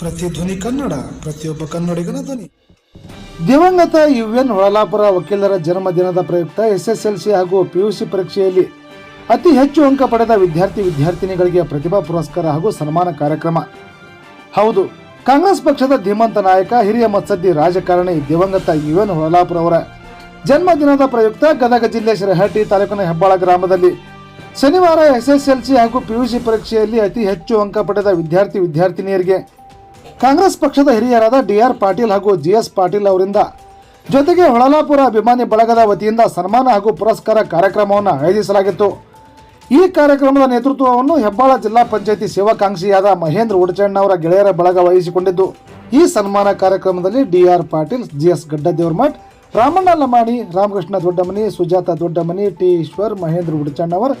ಪ್ರತಿಧ್ವನಿ ಕನ್ನಡ, ಪ್ರತಿಯೊಬ್ಬ ಕನ್ನಡಿಗನ ಧ್ವನಿ. ದಿವಂಗತ ಯು ಎನ್ ಹೊಳಲಾಪುರ ವಕೀಲರ ಜನ್ಮದಿನದ ಪ್ರಯುಕ್ತ ಎಸ್ಎಸ್ಎಲ್ಸಿ ಹಾಗೂ ಪಿಯುಸಿ ಪರೀಕ್ಷೆಯಲ್ಲಿ ಅತಿ ಹೆಚ್ಚು ಅಂಕ ಪಡೆದ ವಿದ್ಯಾರ್ಥಿ ವಿದ್ಯಾರ್ಥಿನಿಗಳಿಗೆ ಪ್ರತಿಭಾ ಪುರಸ್ಕಾರ ಹಾಗೂ ಸನ್ಮಾನ ಕಾರ್ಯಕ್ರಮ. ಹೌದು, ಕಾಂಗ್ರೆಸ್ ಪಕ್ಷದ ಧೀಮಂತ ನಾಯಕ, ಹಿರಿಯ ಮತ್ಸದ್ದಿ ರಾಜಕಾರಣಿ ದಿವಂಗತ ಯು ಎನ್ ಹೊಳಲಾಪುರ ಅವರ ಜನ್ಮದಿನದ ಪ್ರಯುಕ್ತ ಗದಗ ಜಿಲ್ಲೆ ಶಿರಹಟ್ಟಿ ತಾಲೂಕಿನ ಹೆಬ್ಬಾಳ ಗ್ರಾಮದಲ್ಲಿ ಶನಿವಾರ ಎಸ್ಎಸ್ಎಲ್ಸಿ ಹಾಗೂ ಪಿಯುಸಿ ಪರೀಕ್ಷೆಯಲ್ಲಿ ಅತಿ ಹೆಚ್ಚು ಅಂಕ ಪಡೆದ ವಿದ್ಯಾರ್ಥಿ ವಿದ್ಯಾರ್ಥಿನಿಯರಿಗೆ ಕಾಂಗ್ರೆಸ್ ಪಕ್ಷದ ಹಿರಿಯರಾದ ಡಿ ಆರ್ ಪಾಟೀಲ್ ಹಾಗೂ ಜಿ ಎಸ್ ಪಾಟೀಲ್ ಅವರಿಂದ ಜೊತೆಗೆ ಹೊಳಲಾಪುರ ಅಭಿಮಾನಿ ಬಳಗದ ವತಿಯಿಂದ ಸನ್ಮಾನ ಹಾಗೂ ಪುರಸ್ಕಾರ ಕಾರ್ಯಕ್ರಮವನ್ನು ಆಯೋಜಿಸಲಾಗಿತ್ತು. ಈ ಕಾರ್ಯಕ್ರಮದ ನೇತೃತ್ವವನ್ನು ಹೆಬ್ಬಾಳ ಜಿಲ್ಲಾ ಪಂಚಾಯಿತಿ ಸೇವಾಕಾಂಕ್ಷಿಯಾದ ಮಹೇಂದ್ರ ಉಡಚಣ್ಣವರ ಗೆಳೆಯರ ಬಳಗ ವಹಿಸಿಕೊಂಡಿದ್ದು, ಈ ಸನ್ಮಾನ ಕಾರ್ಯಕ್ರಮದಲ್ಲಿ D R Patil G S Gaddadevaramath Ramanna Lamani Ramakrishna Doddamani, Sujata Doddamani T Eshwar Mahendra Udachannavar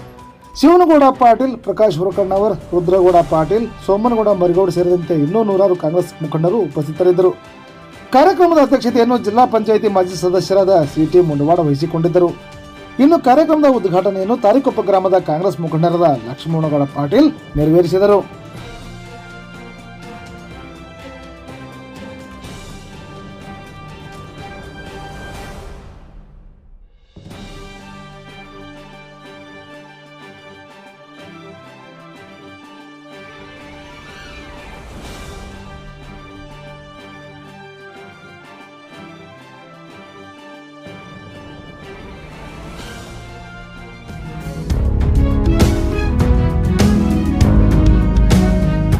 Shivanagouda Patil, Prakash Hurakannavar, Rudragouda Patil, Somanagouda Marigouda ಸೇರಿದಂತೆ ಇನ್ನೂ ನೂರಾರು ಕಾಂಗ್ರೆಸ್ ಮುಖಂಡರು ಉಪಸ್ಥಿತರಿದ್ದರು. ಕಾರ್ಯಕ್ರಮದ ಅಧ್ಯಕ್ಷತೆಯನ್ನು ಜಿಲ್ಲಾ ಪಂಚಾಯಿತಿ ಮಾಜಿ ಸದಸ್ಯರಾದ ಸಿ ಟಿ ಮುಂಡವಾಡ ವಹಿಸಿಕೊಂಡಿದ್ದರು. ಇನ್ನು ಕಾರ್ಯಕ್ರಮದ ಉದ್ಘಾಟನೆಯನ್ನು ತಾರಿಕೊಪ್ಪ ಗ್ರಾಮದ ಕಾಂಗ್ರೆಸ್ ಮುಖಂಡರಾದ ಲಕ್ಷ್ಮಣಗೌಡ ಪಾಟೀಲ್ ನೆರವೇರಿಸಿದರು.